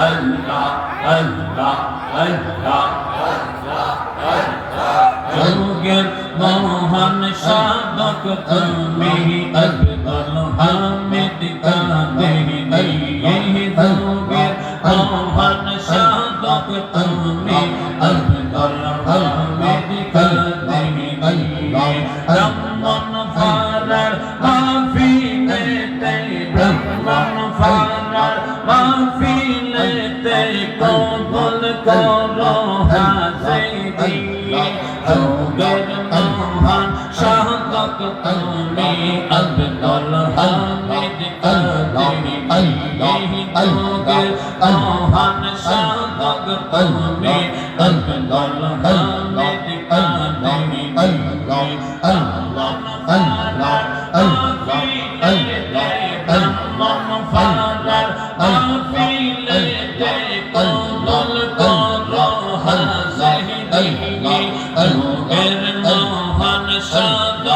আল্লাহ আল্লাহ আল্লাহ যুগের মহান সাধক তুমি আব্দুল হামিদ কাদেরি যুগের মহান সাধক তুমি আব্দুল হামিদ কাদেরি ফারার মাহফিলেতে করো হাজিরি যুগের মহান শাহক তুমি আব্দুল হামিদ কাদেরি যুগের মহান শাহক তুমি আব্দুল হামিদ কাদেরি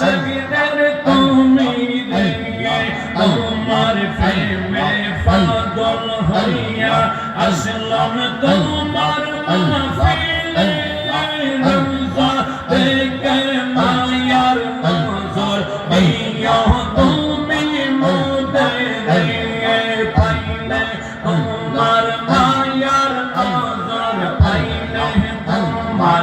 সগদের তুমি দিয়ে তোমার প্রেমে পাগল হইয়া আসলাম তোমার মাহফিলে রোজা থেকে মায়ার নজর ইয়া তুমি মোদের পাইলে তোমার মায়ার নজর পাইলে তোমার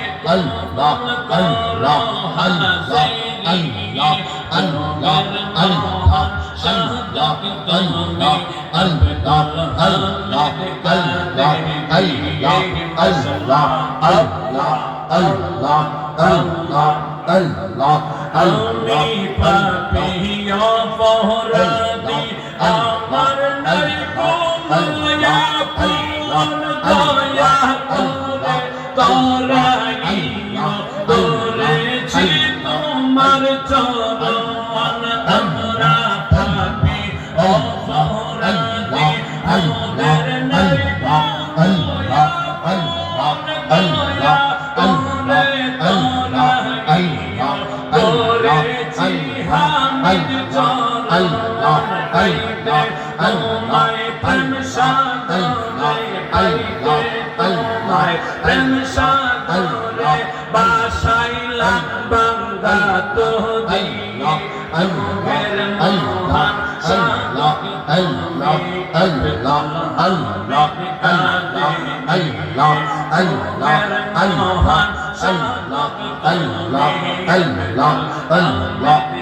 তুমি আল্লাহ হামিদ কাদেরি যুগর মোহন শাহদক তুমি আল্লাহ হামিদ কাদেরি আল্লাহ আল্লাহ আল্লাহ আমি পাপিয়া পহরাদি আমার নাই কোময়া পূরণ দয়া করে পাইতে তোমায় প্রেম সাগরে পাইতে তোমায় প্রেম সাগরে বাসাইলাম বান্দা তো